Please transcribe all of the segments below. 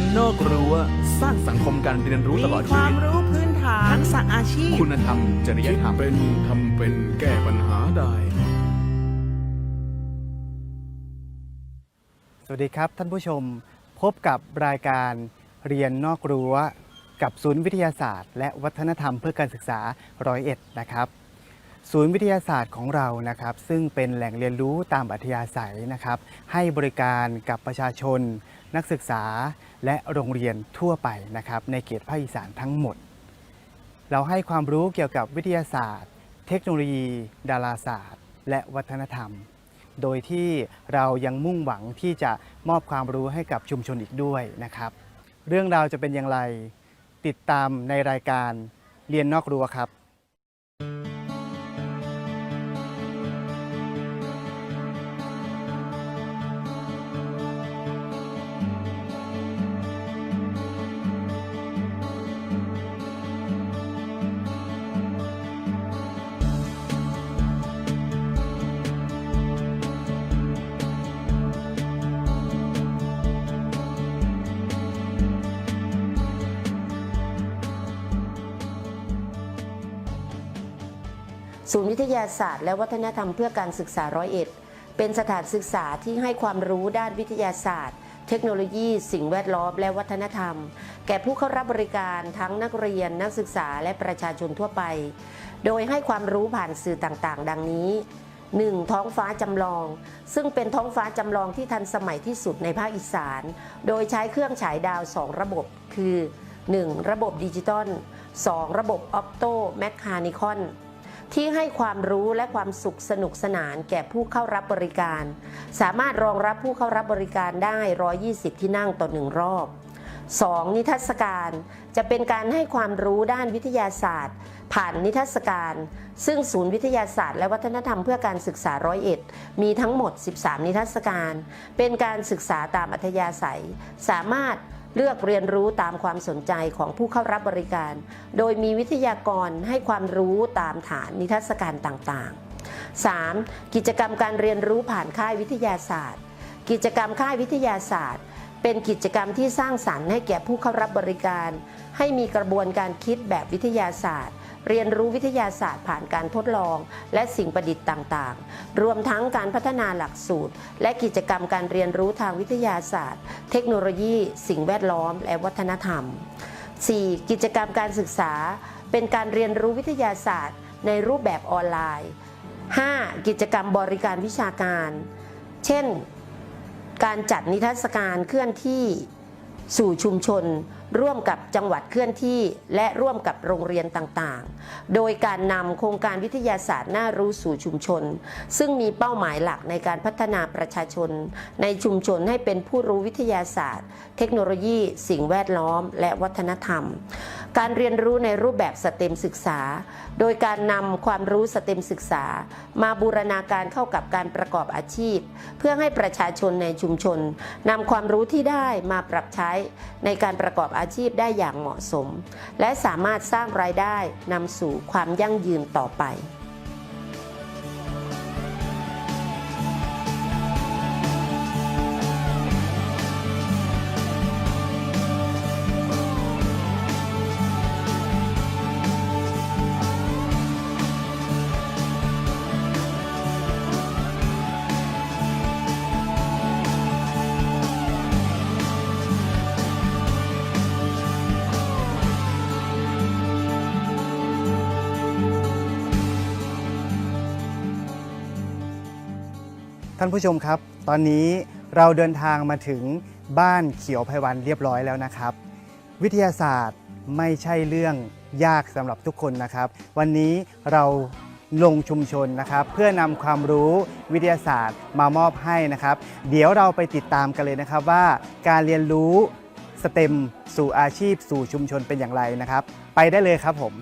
นนอกรั้วสร้างสังคมการเรียนรู้ตลอดมีคชีวาวิมตรู้พื้นฐานทักษะอาชีพ คุณธรรม จริยคิดธรรม เป็นทำเป็นแก้ปัญหาได้ สวัสดีครับท่านผู้ชมพบกับรายการเรียนนอกรั้ว กับศูนย์วิทยาศาสตร์ และวัฒนธรรมเพื่อการศึกษาร้อยเอ็ดนะครับ ศูนย์วิทยาศาสตร์ของเรานะครับ ซึ่งเป็นแหล่งเรียนรู้ตามอัธยาศัยนะครับ ให้บริการกับประชาชน นักศึกษา และโรงเรียนทั่วไปนะครับในเขตภาคอีสานทั้งหมด เราให้ความรู้เกี่ยวกับวิทยาศาสตร์ เทคโนโลยี ดาราศาสตร์ และวัฒนธรรม โดยที่เรายังมุ่งหวังที่จะมอบความรู้ให้กับชุมชนอีกด้วยนะครับ เรื่องราวจะเป็นอย่างไร ติดตามในรายการเรียนนอกรั้วครับ ศูนย์วิทยาศาสตร์และวัฒนธรรมเพื่อการศึกษาร้อยเอ็ดเป็นสถานศึกษาที่ให้ความรู้ด้านวิทยาศาสตร์ เทคโนโลยี สิ่งแวดล้อมและวัฒนธรรม แก่ผู้เข้ารับบริการทั้งนักเรียนนักศึกษาและประชาชนทั่วไป โดยให้ความรู้ผ่านสื่อต่างๆ ดังนี้ 1. ท้องฟ้าจำลอง ซึ่งเป็นท้องฟ้าจำลองที่ทันสมัยที่สุดในภาคอีสาน โดยใช้เครื่องฉายดาว 2 ระบบ คือ 1. ระบบดิจิตอล 2. ระบบออปโตแมคคานิคอน ที่ให้ความรู้และความสุขสนุกสนานแก่ผู้เข้ารับบริการ สามารถรองรับผู้เข้ารับบริการได้ 120 ที่นั่งต่อหนึ่งรอบ 2. นิทรรศการจะเป็นการให้ความรู้ด้านวิทยาศาสตร์ ผ่านนิทรรศการ ซึ่งศูนย์วิทยาศาสตร์และวัฒนธรรมเพื่อการศึกษาร้อยเอ็ดมีทั้งหมด 13 นิทรรศการ เป็นการศึกษาตามอัธยาศัย สามารถ เลือกเรียนรู้ตามความสนใจของผู้เข้ารับบริการ โดยมีวิทยากรให้ความรู้ตามฐานนิทรรศการต่างๆ 3. กิจกรรมการเรียนรู้ผ่านค่ายวิทยาศาสตร์ กิจกรรมค่ายวิทยาศาสตร์ เป็นกิจกรรมที่สร้างสรรค์ให้แก่ผู้เข้ารับบริการ ให้มีกระบวนการคิดแบบวิทยาศาสตร์ เรียนรู้วิทยาศาสตร์ผ่านการทดลอง และสิ่งประดิษฐ์ต่างๆ รวมทั้งการพัฒนาหลักสูตร และกิจกรรมการเรียนรู้ทางวิทยาศาสตร์ เทคโนโลยี สิ่งแวดล้อม และวัฒนธรรม 4. กิจกรรมการศึกษา เป็นการเรียนรู้วิทยาศาสตร์ ในรูปแบบออนไลน์ 5. กิจกรรมบริการวิชาการ เช่น การจัดนิทรรศการเคลื่อนที่สู่ชุมชน ร่วมกับจังหวัดเคลื่อนที่ และร่วมกับโรงเรียนต่างๆ โดยการนำโครงการวิทยาศาสตร์น่ารู้สู่ชุมชน ซึ่งมีเป้าหมายหลักในการพัฒนาประชาชน ในชุมชนให้เป็นผู้รู้วิทยาศาสตร์ เทคโนโลยี สิ่งแวดล้อม และวัฒนธรรม การเรียนรู้ในรูปแบบสเต็มศึกษา โดยการนำความรู้สเต็มศึกษา มาบูรณาการเข้ากับการประกอบอาชีพ เพื่อให้ประชาชนในชุมชนนำความรู้ที่ได้มาปรับใช้ในการประกอบอาอาชีพได้อย่างเหมาะสม และสามารถสร้างรายได้นำสู่ความยั่งยืนต่อไป ท่านผู้ชมครับ ตอนนี้เราเดินทางมาถึงบ้านเขียวไพวันเรียบร้อยแล้วนะครับ วิทยาศาสตร์ไม่ใช่เรื่องยากสำหรับทุกคนนะครับ วันนี้เราลงชุมชนนะครับ เพื่อนำความรู้วิทยาศาสตร์มามอบให้นะครับ เดี๋ยวเราไปติดตามกันเลยนะครับว่าการเรียนรู้สเต็มสู่อาชีพสู่ชุมชนเป็นอย่างไรนะครับ ไปได้เลยครับผม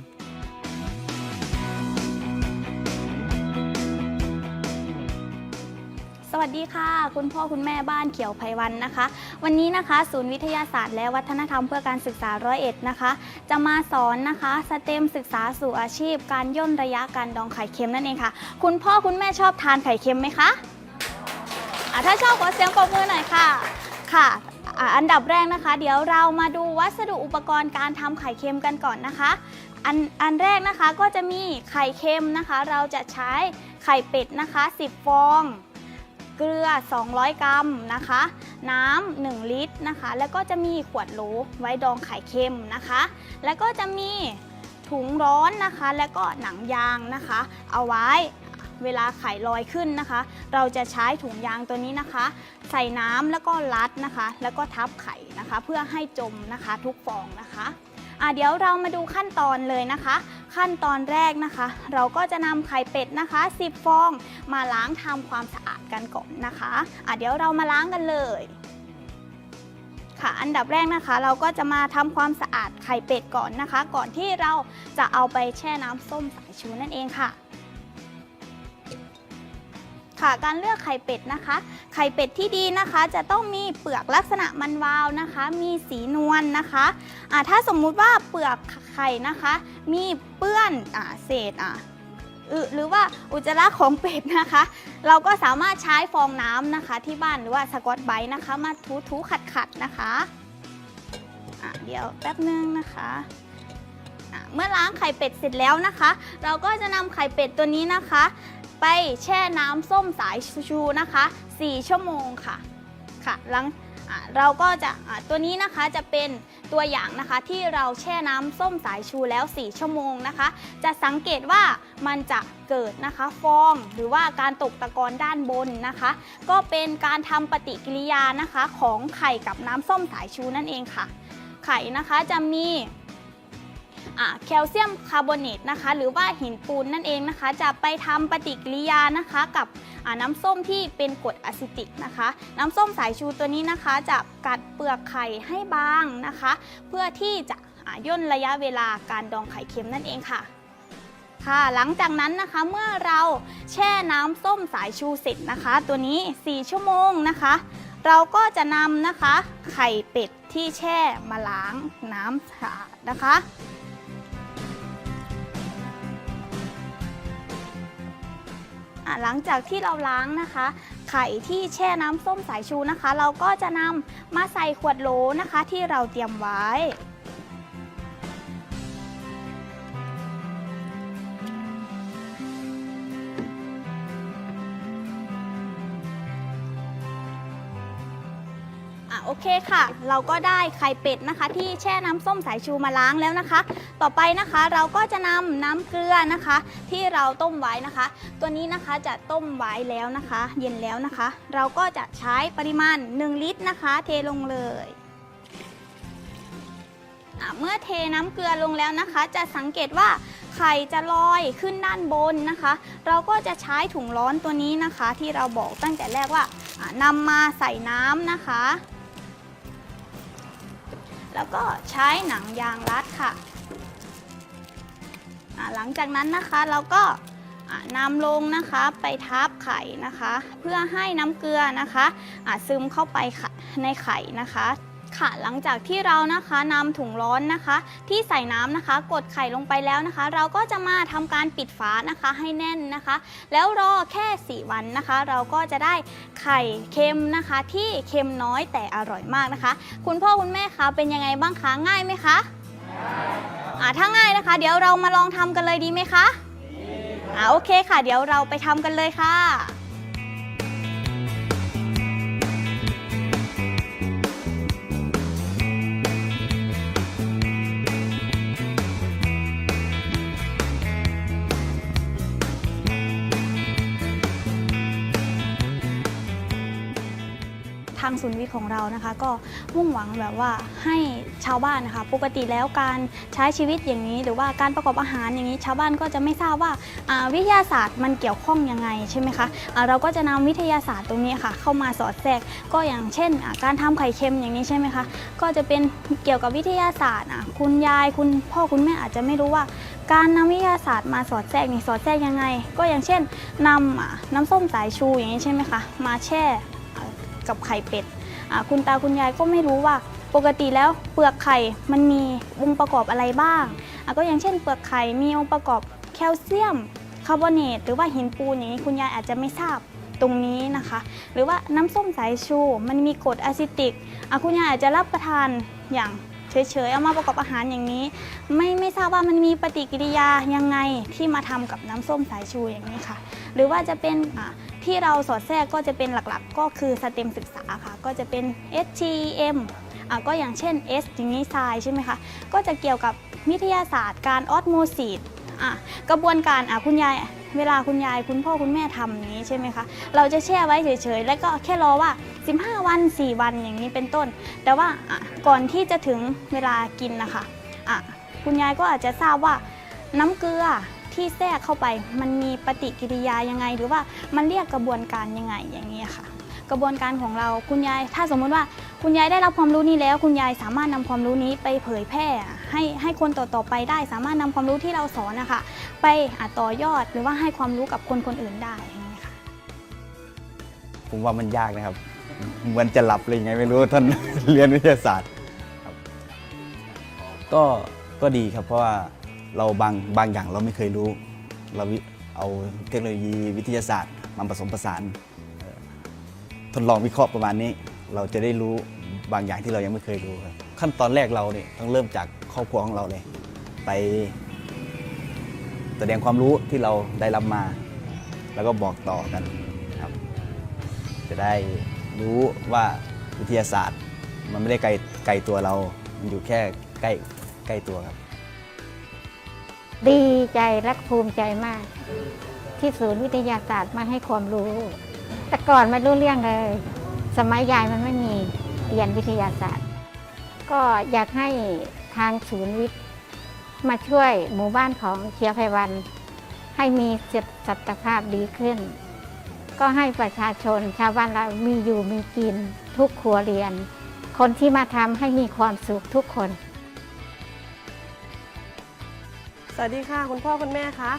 ดีค่ะ คุณพ่อคุณแม่บ้านเขียวไพวันนะคะ วันนี้นะคะศูนย์วิทยาศาสตร์และวัฒนธรรมเพื่อการศึกษาร้อยเอ็ดนะคะ จะมาสอนนะคะสเต็มศึกษาสู่อาชีพ การย่นระยะการดองไข่เค็มนั่นเองค่ะ คุณพ่อคุณแม่ชอบทานไข่เค็มไหมคะะถ้าชอบขอเสียงปรบมือหน่อยค่ะค่ะอะอันดับแรกนะคะ เดี๋ยวเรามาดูวัสดุอุปกรณ์การทำไข่เค็มกันก่อนนะคะอันอันแรกนะคะก็จะมีไข่เค็มนะคะ เราจะใช้ไข่เป็ดนะคะ 10 ฟอง เกลือ 200 กรัมนะคะ น้ำ1ลิตรนะคะ แล้วก็จะมีขวดโหลไว้ดองไข่เค็มนะคะ แล้วก็จะมีถุงร้อนนะคะ แล้วก็หนังยางนะคะ เอาไว้เวลาไข่ลอยขึ้นนะคะ เราจะใช้ถุงยางตัวนี้นะคะ ใส่น้ำแล้วก็รัดนะคะ แล้วก็ทับไข่นะคะ เพื่อให้จมนะคะทุกฟองนะคะ อะเดี๋ยวเรามาดูขั้นตอนเลยนะคะ ขั้นตอนแรกนะคะ เราก็จะนำไข่เป็ดนะคะ 10 ฟองมาล้างทำความสะอาดกันก่อนนะคะอะเดี๋ยวเรามาล้างกันเลยค่ะอันดับแรกนะคะเราก็จะมาทำความสะอาดไข่เป็ดก่อนนะคะ ก่อนที่เราจะเอาไปแช่น้ำส้มสายชูนั่นเองค่ะ ค่ะการเลือกไข่เป็ดนะคะ ไข่เป็ดที่ดีนะคะ จะต้องมีเปลือกลักษณะมันวาวนะคะ มีสีนวลนะคะอ่าถ้าสมมุติว่าเปลือกไข่นะคะ มีเปื้อนอ่าเศษอ่าหรือว่าอุจจาระของเป็ดนะคะ เราก็สามารถใช้ฟองน้ำนะคะ ที่บ้านหรือว่าสกอตไบรท์นะคะ มาถูถูขัดขัดๆนะคะะเดี๋ยวแป๊บนึงนะคะะเมื่อล้างไข่เป็ดเสร็จแล้วนะคะ เราก็จะนำไข่เป็ดตัวนี้นะคะ ไปแช่น้ำส้มสายชูนะคะ 4 ชั่วโมงค่ะค่ะหลังเราก็จะตัวนี้นะคะจะเป็นตัวอย่างนะคะที่เราแช่น้ำส้มสายชูแล้ว 4 ชั่วโมงนะคะ จะสังเกตว่ามันจะเกิดนะคะฟองหรือว่าการตกตะกอนด้านบนนะคะ ก็เป็นการทำปฏิกิริยานะคะของไข่กับน้ำส้มสายชูนั่นเองค่ะ ไข่นะคะจะมี แคลเซียมคาร์บอเนตนะคะ หรือว่าหินปูนนั่นเองนะคะ จะไปทำปฏิกิริยานะคะกับน้ำส้มที่เป็นกรดอะซิติกนะคะ น้ำส้มสายชูตัวนี้นะคะ จะกัดเปลือกไข่ให้บางนะคะ เพื่อที่จะย่นระยะเวลาการดองไข่เค็มนั่นเองค่ะค่ะหลังจากนั้นนะคะเมื่อเราแช่น้ำส้มสายชูเสร็จนะคะ ตัวนี้ 4 ชั่วโมงนะคะ เราก็จะนำนะคะไข่เป็ดที่แช่มาล้างน้ำสะอาดนะคะ หลังจากที่เราล้างนะคะ ไข่ที่แช่น้ำส้มสายชูนะคะ เราก็จะนำมาใส่ขวดโหลนะคะ ที่เราเตรียมไว้ เคค่ะ เราก็ได้ไข่เป็ดนะคะ ที่แช่น้ำส้มสายชูมาล้างแล้วนะคะ ต่อไปนะคะเราก็จะนำน้ำเกลือนะคะ ที่เราต้มไว้นะคะ ตัวนี้นะคะจะต้มไว้แล้วนะคะ เย็นแล้วนะคะ เราก็จะใช้ปริมาณ 1 ลิตรนะคะ เทลงเลยเมื่อเทน้ำเกลือลงแล้วนะคะ จะสังเกตว่าไข่จะลอยขึ้นด้านบนนะคะ เราก็จะใช้ถุงร้อนตัวนี้นะคะ ที่เราบอกตั้งแต่แรกว่านำมาใส่น้ำนะคะ แล้วก็ใช้หนังยางรัดค่ะ หลังจากนั้นนะคะเราก็นำลงนะคะไปทับไข่นะคะ เพื่อให้น้ำเกลือนะคะะซึมเข้าไปค่ะในไข่นะคะ ค่ะหลังจากที่เรานะคะนำถุงร้อนนะคะ ที่ใส่น้ำนะคะ กดไข่ลงไปแล้วนะคะ เราก็จะมาทำการปิดฝานะคะให้แน่นนะคะ แล้วรอแค่ 4 วันนะคะ เราก็จะได้ไข่เค็มนะคะ ที่เค็มน้อยแต่อร่อยมากนะคะ คุณพ่อคุณแม่คะเป็นยังไงบ้างคะง่ายไหมคะอ่าถ้าง่ายนะคะ เดี๋ยวเรามาลองทำกันเลยดีไหมคะอ่าโอเคค่ะ เดี๋ยวเราไปทำกันเลยค่ะ ศูนย์วิทย์ของเรานะคะ ก็มุ่งหวังแบบว่าให้ชาวบ้านนะคะ ปกติแล้วการใช้ชีวิตอย่างนี้ หรือว่าการประกอบอาหารอย่างนี้ ชาวบ้านก็จะไม่ทราบว่าวิทยาศาสตร์มันเกี่ยวข้องยังไงใช่ไหมคะเราก็จะนำวิทยาศาสตร์ตรงนี้ค่ะ เข้ามาสอดแทรกก็อย่างเช่น การทำไข่เค็มอย่างนี้ใช่ไหมคะก็จะเป็นเกี่ยวกับวิทยาศาสตร์คุณยายคุณพ่อคุณแม่อาจจะไม่รู้ว่าการนำวิทยาศาสตร์มาสอดแทรกนี่สอดแทรกยังไง ก็อย่างเช่นนำน้ำส้มสายชูอย่างนี้ใช่ไหมคะมาแช่ กับไข่เป็ดคุณตาคุณยายก็ไม่รู้ว่าปกติแล้วเปลือกไข่มันมีองค์ประกอบอะไรบ้าง ก็อย่างเช่นเปลือกไข่มีองค์ประกอบแคลเซียมคาร์บอเนตหรือว่าหินปูนอย่างนี้คุณยายอาจจะไม่ทราบตรงนี้นะคะ หรือว่าน้ำส้มสายชู มันมีกรดอะซิติกคุณยายอาจจะรับประทานอย่างเฉยๆ เอามาประกอบอาหารอย่างนี้ ไม่ไม่ทราบว่ามันมีปฏิกิริยายังไงที่มาทำกับน้ำส้มสายชูอย่างนี้ค่ะ หรือว่าจะเป็นอะ ที่เราสอดแทรกก็จะเป็นหลักๆ ก็คือสเต็มศึกษาค่ะ ก็จะเป็น STEM อะก็อย่างเช่น S อย่างนี้ทรายใช่ไหมคะ ก็จะเกี่ยวกับวิทยาศาสตร์การออสโมซิสอะกระบวนการอะคุณยายเวลาคุณยายคุณพ่อคุณแม่ทำอย่านี้ใช่ไหมคะ เราจะแช่ไว้เฉยๆ แล้วก็แค่รอว่า 15 วัน 4 วันอย่างนี้เป็นต้น แต่ว่าอะก่อนที่จะถึงเวลากินนะคะอะคุณยายก็อาจจะทราบว่าน้ำเกลือ ที่แทรกเข้าไป มันมีปฏิกิริยายังไง หรือว่ามันเรียกกระบวนการยังไงอย่างนี้ค่ะ กระบวนการของเราคุณยาย ถ้าสมมติว่าคุณยายได้รับความรู้นี้แล้ว คุณยายสามารถนำความรู้นี้ไปเผยแพร่ ให้ให้คนต่อๆไปได้ สามารถนำความรู้ที่เราสอนนะคะไปอะต่อยอดหรือว่าให้ความรู้กับคนคนอื่นได้อย่างนี้ค่ะผมว่ามันยากนะครับ เหมือนจะหลับเลยงไงไม่รู้ท่านเรียนวิทยาศาสตร์ครับก็ก็ดีครับเพราะว่า เราบางบางอย่างเราไม่เคยรู้ เราเอาเทคโนโลยีวิทยาศาสตร์มาผสมผสานทดลองวิเคราะห์ประมาณนี้ เราจะได้รู้บางอย่างที่เรายังไม่เคยรู้ครับขั้นตอนแรกเราเนี่ยต้องเริ่มจากครอบครัวของเราเลย ไปแสดงความรู้ที่เราได้รับมา แล้วก็บอกต่อกันครับ จะได้รู้ว่าวิทยาศาสตร์ มันไม่ได้ไกลไกลตัวเรา มันอยู่แค่ใกล้ใกล้ตัวครับ ดีใจและภูมิใจมาก ที่ศูนย์วิทยาศาสตร์มาให้ความรู้ แต่ก่อนไม่รู้เรื่องเลย สมัยยายมันไม่มีเรียนวิทยาศาสตร์ ก็อยากให้ทางศูนย์วิทย์มาช่วยหมู่บ้านของเชียร์ไพวัน ให้มีศักยภาพดีขึ้น ก็ให้ประชาชนชาวบ้านเรามีอยู่มีกินทุกครัวเรียนคนที่มาทำให้มีความสุขทุกคน สวัสดีค่ะ คุณพ่อคุณแม่คะ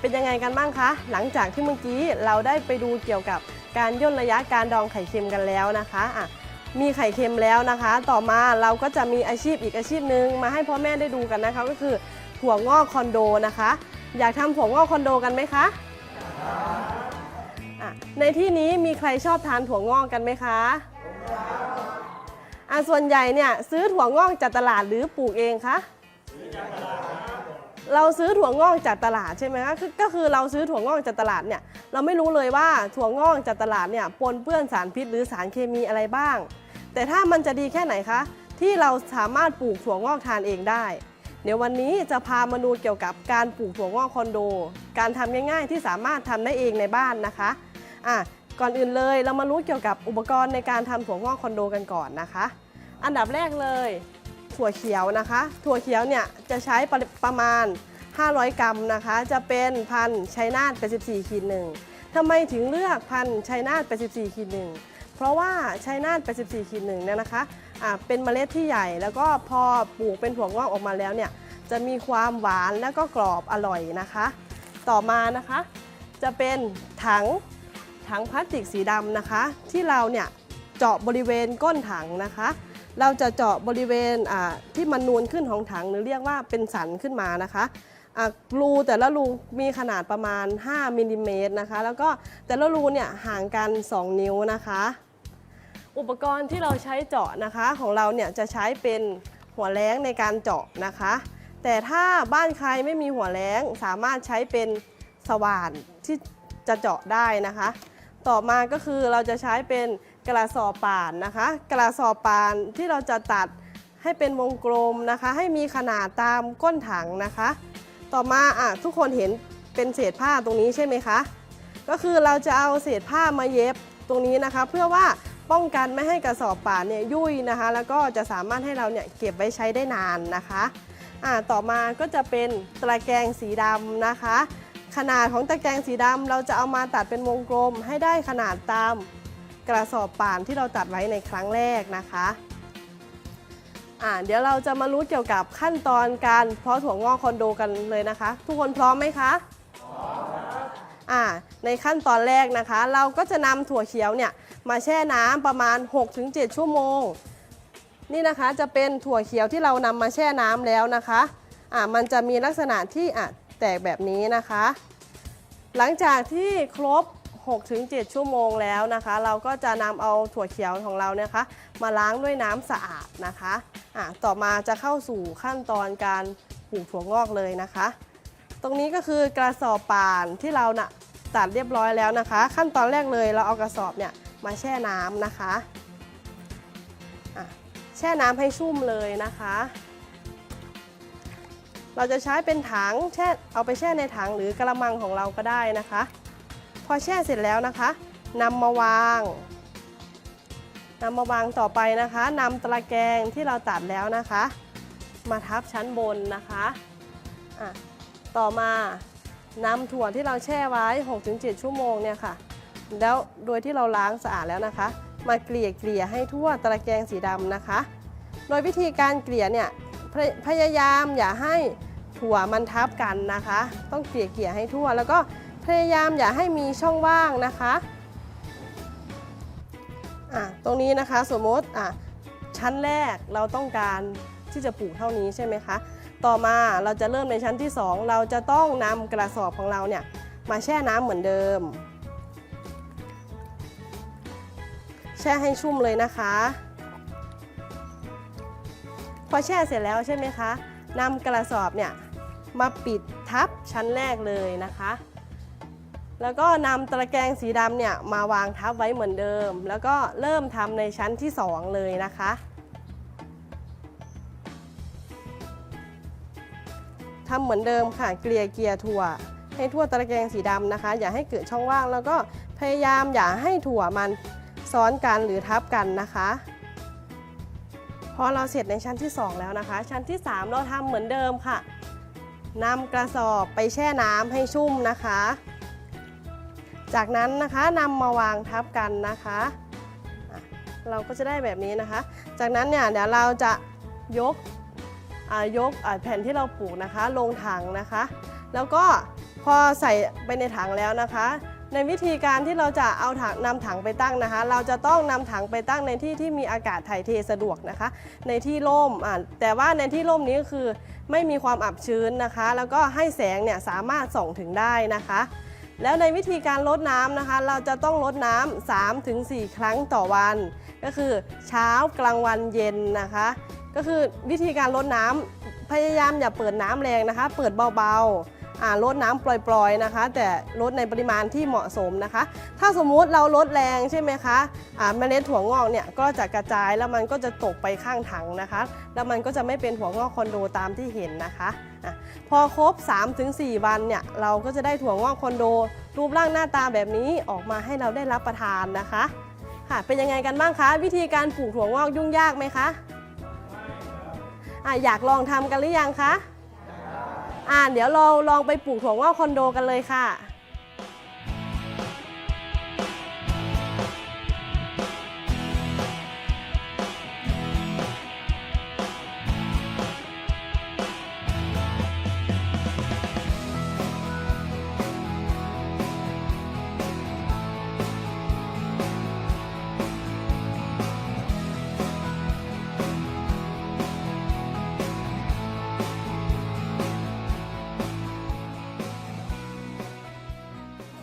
เป็นยังไงกันบ้างคะ หลังจากที่เมื่อกี้เราได้ไปดูเกี่ยวกับการย่นระยะการดองไข่เค็มกันแล้วนะคะอะมีไข่เค็มแล้วนะคะ ต่อมาเราก็จะมีอาชีพอีกอาชีพหนึ่งมาให้พ่อแม่ได้ดูกันนะคะ ก็คือถั่วงอกคอนโดนะคะ อยากทำถั่วงอกคอนโดกันไหมคะอะในที่นี้มีใครชอบทานถั่วงอกกันไหมคะอะส่วนใหญ่เนี่ยซื้อถั่วงอกจากตลาดหรือปลูกเองคะ เราซื้อถั่วงอกจากตลาดใช่ไหมคะคือก็คือเราซื้อถั่วงอกจากตลาดเนี่ยเราไม่รู้เลยว่าถั่วงอกจากตลาดเนี่ยปนเปื้อนสารพิษหรือสารเคมีอะไรบ้าง แต่ถ้ามันจะดีแค่ไหนคะที่เราสามารถปลูกถั่วงอกทานเองได้ เดี๋ยววันนี้จะพามาดูเกี่ยวกับการปลูกถั่วงอกคอนโด การทำง่ายๆที่สามารถทำได้เองในบ้านนะคะอะก่อนอื่นเลยเรามารู้เกี่ยวกับอุปกรณ์ในการทำถั่วงอกคอนโดกันก่อนนะคะ อันดับแรกเลย ถั่วเขียวนะคะ ถั่วเขียวเนี่ยจะใช้ปรประมาณ 500 กรัมนะคะ จะเป็นพันธุ์ชัยนาท84ขีดหนึ่งทำไมถึงเลือกพันธุ์ชัยนาท84ขีดหนึ่งเพราะว่าชัยนาท84ขีดหนึ่งเนี่ยนะคะอ่าเป็นเมล็ดที่ใหญ่ แล้วก็พอปลูกเป็นถั่วงอกออกมาแล้วเนี่ยจะมีความหวานและก็กรอบอร่อยนะคะ ต่อมานะคะจะเป็นถังถังพลาสติกสีดำนะคะ ที่เราเนี่ยเจาะบริเวณก้นถังนะคะ เราจะเจาะบริเวณที่มันนูนขึ้นของถังหรือเรียกว่าเป็นสันขึ้นมานะคะรูแต่ละรูมีขนาดประมาณ 5มิลลิเมตรนะคะ แล้วก็แต่ละรูเนี่ยห่างกัน 2 นิ้วนะคะ อุปกรณ์ที่เราใช้เจาะนะคะของเราเนี่ยจะใช้เป็นหัวแล้งในการเจาะนะคะ แต่ถ้าบ้านใครไม่มีหัวแล้งสามารถใช้เป็นสว่านที่จะเจาะได้นะคะ ต่อมาก็คือเราจะใช้เป็น กระสอบป่านนะคะ กระสอบป่านที่เราจะตัดให้เป็นวงกลมนะคะ ให้มีขนาดตามก้นถังนะคะ ต่อมาอะทุกคนเห็นเป็นเศษผ้าตรงนี้ใช่ไหมคะ ก็คือเราจะเอาเศษผ้ามาเย็บตรงนี้นะคะ เพื่อว่าป้องกันไม่ให้กระสอบป่านเนี่ยยุ่ยนะคะ แล้วก็จะสามารถให้เราเนี่ยเก็บไว้ใช้ได้นานนะคะอ่าต่อมาก็จะเป็นตะแกรงสีดำนะคะ ขนาดของตะแกรงสีดำเราจะเอามาตัดเป็นวงกลมให้ได้ขนาดตาม กระสอบป่านที่เราตัดไว้ในครั้งแรกนะคะอ่าเดี๋ยวเราจะมารู้เกี่ยวกับขั้นตอนการเพาะถั่วงอกคอนโดกันเลยนะคะ ทุกคนพร้อมไหมคะอ่าในขั้นตอนแรกนะคะ เราก็จะนำถั่วเขียวเนี่ยมาแช่น้ำประมาณ 6-7 ชั่วโมง นี่นะคะจะเป็นถั่วเขียวที่เรานำมาแช่น้ำแล้วนะคะอ่ามันจะมีลักษณะที่อะแตกแบบนี้นะคะ หลังจากที่ครบ 6-7 ชั่วโมงแล้วนะคะ เราก็จะนำเอาถั่วเขียวของเราเนี่ยคะมาล้างด้วยน้ำสะอาดนะคะอะต่อมาจะเข้าสู่ขั้นตอนการปลูกถั่วงอกเลยนะคะ ตรงนี้ก็คือกระสอบป่านที่เรานะ่ะตัดเรียบร้อยแล้วนะคะ ขั้นตอนแรกเลยเราเอากระสอบเนี่ยมาแช่น้ำนะคะอะแช่น้ำให้ชุ่มเลยนะคะ เราจะใช้เป็นถังแช่เอาไปแช่ในถังหรือกระมังของเราก็ได้นะคะ อแช่เสร็จแล้วนะคะนำมาวางนำมาวางต่อไปนะคะนำตะแกรงที่เราตัดแล้วนะคะ มาทับชั้นบนนะคะะต่อมานำถั่วที่เราแช่ไว้ 6-7 ชั่วโมงเนี่ยค่ะ แล้วโดยที่เราล้างสะอาดแล้วนะคะ มาเกลี่ยเกลี่ยให้ทั่วตะแกรงสีดำนะคะ โดยวิธีการเกลี่ยเนี่ยพยพยายามอย่าให้ถั่วมันทับกันนะคะ ต้องเกลี่ยเกลี่ยให้ทั่วแล้วก็ พยายามอย่าให้มีช่องว่างนะคะอะตรงนี้นะคะสมมติอะชั้นแรกเราต้องการที่จะปลูกเท่านี้ใช่ไหมคะต่อมาเราจะเริ่มในชั้นที่ 2 เราจะต้องนำกระสอบของเราเนี่ยมาแช่น้ำเหมือนเดิม แช่ให้ชุ่มเลยนะคะ พอแช่เสร็จแล้วใช่ไหมคะนำกระสอบเนี่ยมาปิดทับชั้นแรกเลยนะคะ แล้วก็นำตะแกรงสีดำเนี่ยมาวางทับไว้เหมือนเดิม แล้วก็เริ่มทำในชั้นที่ 2 เลยนะคะ ทำเหมือนเดิมค่ะ เกลี่ยเกลี่ยถั่ว ให้ทั่วตะแกรงสีดำนะคะ อย่าให้เกิดช่องว่าง แล้วก็พยายามอย่าให้ถั่วมันซ้อนกันหรือทับกันนะคะพอเราเสร็จในชั้นที่ 2 แล้วนะคะ ชั้นที่ 3 เราทำเหมือนเดิมค่ะนำกระสอบไปแช่น้ำให้ชุ่มนะคะ จากนั้นนะคะนำมาวางทับกันนะคะเราก็จะได้แบบนี้นะคะ จากนั้นเนี่ยเดี๋ยวเราจะยกอ่ายกอ่าแผ่นที่เราปลูกนะคะ ลงถังนะคะ แล้วก็พอใส่ไปในถังแล้วนะคะ ในวิธีการที่เราจะเอาถังนำถังไปตั้งนะคะ เราจะต้องนำถังไปตั้งในที่ที่มีอากาศถ่ายเทสะดวกนะคะ ในที่ร่มอ่าแต่ว่าในที่ร่มนี้ก็คือไม่มีความอับชื้นนะคะ แล้วก็ให้แสงเนี่ยสามารถส่องถึงได้นะคะ แล้วในวิธีการลดน้ำนะคะ เราจะต้องลดน้ำ3ถึง4ครั้งต่อวัน ก็คือเช้ากลางวันเย็นนะคะ ก็คือวิธีการลดน้ำพยายามอย่าเปิดน้ำแรงนะคะ เปิดเบาๆอ่า ลดน้ำปล่อยๆนะคะ แต่ลดในปริมาณที่เหมาะสมนะคะ ถ้าสมมุติเราลดแรงใช่ไหมคะอ่าเมล็ดถั่วงอกเนี่ยก็จะกระจายแล้วมันก็จะตกไปข้างถังนะคะ แล้วมันก็จะไม่เป็นถั่วงอกคอนโดตามที่เห็นนะคะอะพอครบ 3-4 วันเนี่ยเราก็จะได้ถั่วงอกคอนโด รูปร่างหน้าตาแบบนี้ออกมาให้เราได้รับประทานนะคะค่ะเป็นยังไงกันบ้างคะ วิธีการปลูกถั่วงอกยุ่งยากไหมคะอะอยากลองทำกันหรือยังคะ อ่าเดี๋ยวเราลองไปปลูกถั่วงอกคอนโดกันเลยค่ะ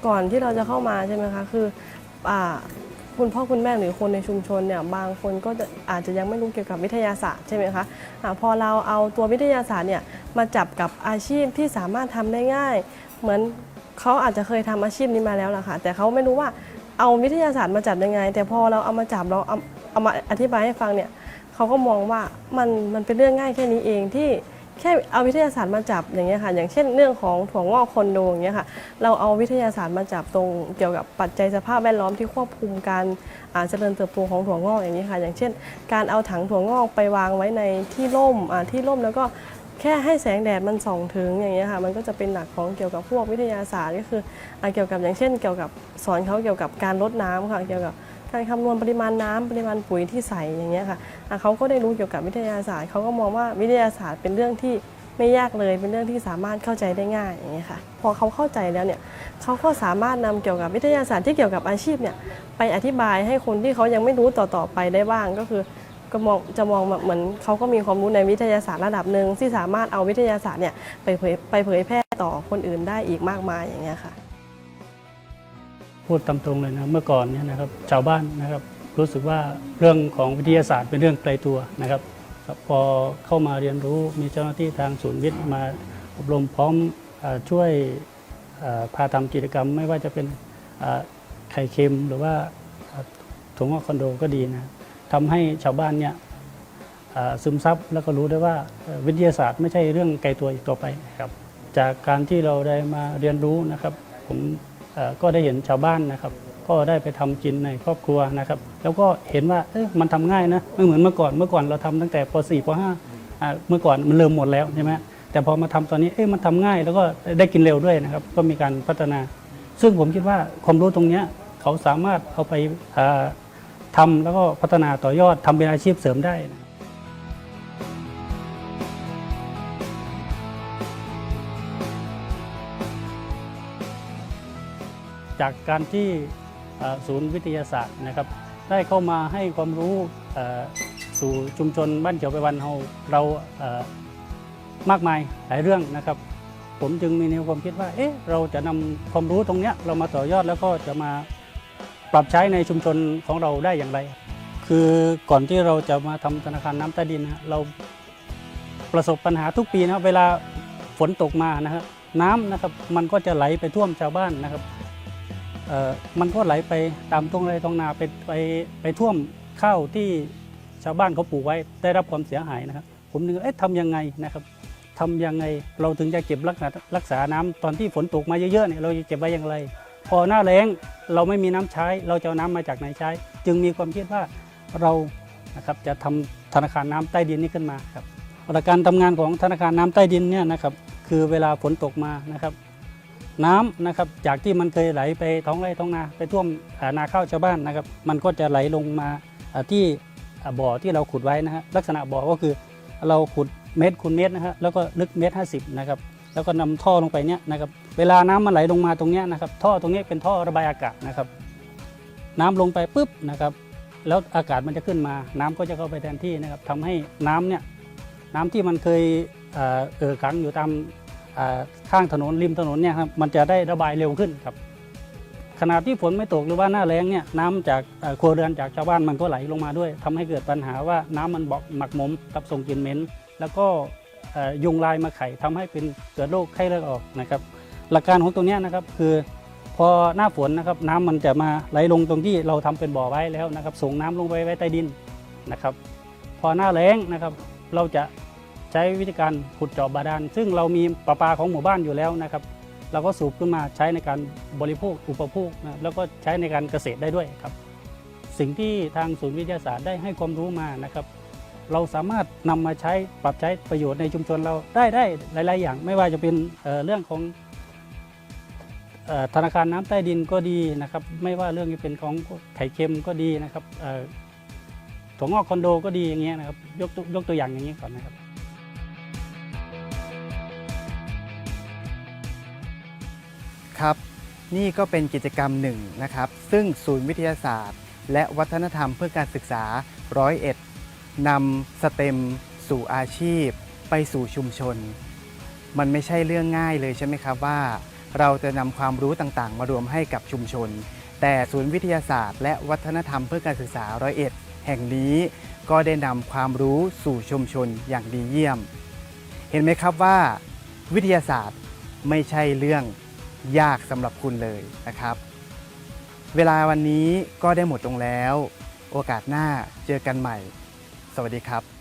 ก่อนที่เราจะเข้ามาใช่ไหมคะคืออคุณพ่อคุณแม่หรือคนในชุมชนเนี่ยบางคนก็จะอาจจะยังไม่รู้เกี่ยวกับวิทยาศาสตร์ใช่ไหมคะอะพอเราเอาตัววิทยาศาสตร์เนี่ยมาจับกับอาชีพที่สามารถทำได้ง่าย เหมือนเขาอาจจะเคยทำอาชีพนี้มาแล้วล่ะค่ะแต่เขาไม่รู้ว่าเอาวิทยาศาสตร์มาจับยังไง แต่พอเราเอามาจับเราเอาเอามาอธิบายให้ฟังเนี่ยเขาก็มองว่ามันมันเป็นเรื่องง่ายแค่นี้เองที่ แค่เอาวิทยาศาสตร์มาจับอย่างเงี้ยค่ะ อย่างเช่นเรื่องของถั่วงอกคอนโดอย่างเงี้ยค่ะ เราเอาวิทยาศาสตร์มาจับตรงเกี่ยวกับปัจจัยสภาพแวดล้อมที่ควบคุมการเจริญเติบโตของถั่วงอกอย่างนี้ค่ะ อย่างเช่น การเอาถังถั่วงอกไปวางไว้ในที่ร่มที่ร่มแล้วก็แค่ให้แสงแดดมันส่องถึงอย่างเงี้ยค่ะ มันก็จะเป็นหลักของเกี่ยวกับพวกวิทยาศาสตร์ก็คือเกี่ยวกับอย่างเช่น เกี่ยวกับสอนเขาเกี่ยวกับการลดน้ำค่ะ เกี่ยวกับ การคำนวณปริมาณน้ำปริมาณปุ๋ยที่ใส่อย่างเงี้ยค่ะเขาก็ได้รู้เกี่ยวกับวิทยาศาสตร์เขาก็มองว่าวิทยาศาสตร์เป็นเรื่องที่ไม่ยากเลยเป็นเรื่องที่สามารถเข้าใจได้ง่ายอย่างนี้ยค่ะพอเขาเข้าใจแล้วเนี่ยเขาก็สามารถนำเกี่ยวกับวิทยาศาสตร์ที่เกี่ยวกับอาชีพเนี่ยไปอธิบายให้คนที่เขายังไม่รู้ต่อๆไปได้บ้างก็คือก็มองจะมองแบบเหมือนเขาก็มีความรู้ในวิทยาศาสตร์ระดับหนึ่งที่สามารถเอาวิทยาศาสตร์เนี่ยไปเผยไปเผยแพร่ต่อคนอื่นได้อีกมากมายอย่างเงี้ยค่ะ พูดตามตรงเลยนะเมื่อก่อนเนี่ยนะครับชาวบ้านนะครับรู้สึกว่าเรื่องของวิทยาศาสตร์เป็นเรื่องไกลตัวนะครับ พอเข้ามาเรียนรู้มีเจ้าหน้าที่ทางศูนย์วิทย์มาอบรมพร้อมอช่วยพาทำกิจกรรม ไม่ว่าจะเป็นไข่เค็มหรือว่าเอ่อถั่วงคอนโดก็ดีนะทำให้ชาวบ้านเนี่ยซึมซับแล้วก็รู้ได้ว่าวิทยาศาสตร์ไม่ใช่เรื่องไกลตัวอีกต่อไปครับ จากการที่เราได้มาเรียนรู้นะครับ ผม ก็ได้เห็นชาวบ้านนะครับ ก็ได้ไปทำกินในครอบครัวนะครับ แล้วก็เห็นว่าเอ๊ะมันทำง่ายนะไม่เหมือนเมื่อก่อนเมื่อก่อนเราทำตั้งแต่ป .4 ป .5 อ่าเมื่อก่อนมันเริ่มหมดแล้วใช่ไหมแต่พอมาทำตอนนี้เอ๊ะมันทำง่าย แล้วก็ได้กินเร็วด้วยนะครับ ก็มีการพัฒนา ซึ่งผมคิดว่าความรู้ตรงนี้เขาสามารถเอาไปอ่าทำแล้วก็พัฒนาต่อยอดทำเป็นอาชีพเสริมได้นะ จากการที่ศูนย์วิทยาศาสตร์นะครับ ได้เข้ามาให้ความรู้สู่ชุมชนบ้านเขียวไปวันเราเรามากมายหลายเรื่องนะครับ ผมจึงมีแนวความคิดว่า เอ๊ะเราจะนำความรู้ตรงเนี้ยเรามาต่อยอดแล้วก็จะมาปรับใช้ในชุมชนของเราได้อย่างไร คือก่อนที่เราจะมาทำธนาคารน้ำใต้ดินนะเราประสบปัญหาทุกปีนะเวลาฝนตกมานะครับน้ำนะครับมันก็จะไหลไปท่วมชาวบ้านนะครับ มันก็ไหลไปตามตรงไรตรงนาไปไปไปท่วมข้าวที่ชาวบ้านเขาปลูกไว้ได้รับความเสียหายนะครับ ผมนึกว่าเอ๊ะทำยังไงนะครับทำยังไงเราถึงจะเก็บรักษารักษาน้ำตอนที่ฝนตกมาเยอะๆเนี่ยเราจะเก็บไว้อย่างไร พอหน้าแล้งเราไม่มีน้ำใช้ เราจะเอาน้ำมาจากไหนใช้ จึงมีความคิดว่าเรานะครับจะทำธนาคารน้ำใต้ดินนี้ขึ้นมาครับหลักการทำงานของธนาคารน้ำใต้ดินเนี่ยนะครับคือเวลาฝนตกมานะครับ น้ำนะครับจากที่มันเคยไหลไปท้องไร่ท้องนาไปท่วมอ่านาข้าวชาวบ้านนะครับ มันก็จะไหลลงมาที่บ่อที่เราขุดไว้นะฮะลักษณะบ่อก็คือเราขุดเมตรคูณเมตรนะฮะแล้วก็ลึกเมตรห้าสิบนะครับแล้วก็นำท่อลงไปเนี้ยนะครับเวลาน้ำมันไหลลงมาตรงเนี้ยนะครับท่อตรงเนี้ยเป็นท่อระบายอากาศนะครับ น้ำลงไปปุ๊บนะครับแล้วอากาศมันจะขึ้นมา น้ำก็จะเข้าไปแทนที่นะครับทำให้น้ำเนี่ยน้ำที่มันเคยเอ่อขังอยู่ตาม ข้างถนนริมถนนเนี่ยครับมันจะได้ระบายเร็วขึ้นครับขณะที่ฝนไม่ตกหรือว่าหน้าแล้งเนี่ยน้ำจากครัวเรือนจากชาวบ้านมันก็ไหลลงมาด้วยทำให้เกิดปัญหาว่าน้ำมันบอกหมักหมมกับส่งกลิ่นเหม็นแล้วก็ยุงลายมาไข่ทำให้เป็นเกิดโรคไข้เลือดออกนะครับ หลักการของตรงนี้นะครับคือพอหน้าฝนนะครับน้ำมันจะมาไหลลงตรงที่เราทำเป็นบ่อไว้แล้วนะครับ ส่งน้ำลงไปไว้ใต้ดินนะครับ พอหน้าแล้งนะครับ เราจะ ใช้วิธีการขุดเจาะบาดาล ซึ่งเรามีประปาของหมู่บ้านอยู่แล้วนะครับ เราก็สูบขึ้นมาใช้ในการบริโภคอุปโภคนะแล้วก็ใช้ในการเกษตรได้ด้วยครับ สิ่งที่ทางศูนย์วิทยาศาสตร์ได้ให้ความรู้มานะครับ เราสามารถนำมาใช้ปรับใช้ประโยชน์ในชุมชนเราได้ได้หลาย ๆ อย่าง ไม่ว่าจะเป็นเเรื่องของออธนาคารน้ำใต้ดินก็ดีนะครับ ไม่ว่าเรื่องจะเป็นของไข่เค็มก็ดีนะครับถั่วงอกคอนโดก็ดีอย่างเงี้ยนะครับยกตัวยกตัวอย่างอย่างนี้ก่อนนะครับ ครับ นี่ก็เป็นกิจกรรมหนึ่งนะครับ ซึ่งศูนย์วิทยาศาสตร์ และวัฒนธรรมเพื่อการศึกษาร้อยเอ็ดนำสเต็มสู่อาชีพ ไปสู่ชุมชน มันไม่ใช่เรื่องง่ายเลยใช่ไหมครับว่า เราจะนำความรู้ต่างๆ มารวมให้กับชุมชน แต่ศูนย์วิทยาศาสตร์ และวัฒนธรรมเพื่อการศึกษาร้อยเอ็ดแห่งนี้ก็ได้นำความรู้สู่ชุมชนอย่างดีเยี่ยม เห็นไหมครับว่า วิทยาศาสตร์ไม่ใช่เรื่อง ยากสำหรับคุณเลยนะครับ เวลาวันนี้ก็ได้หมดลงแล้ว โอกาสหน้าเจอกันใหม่ สวัสดีครับ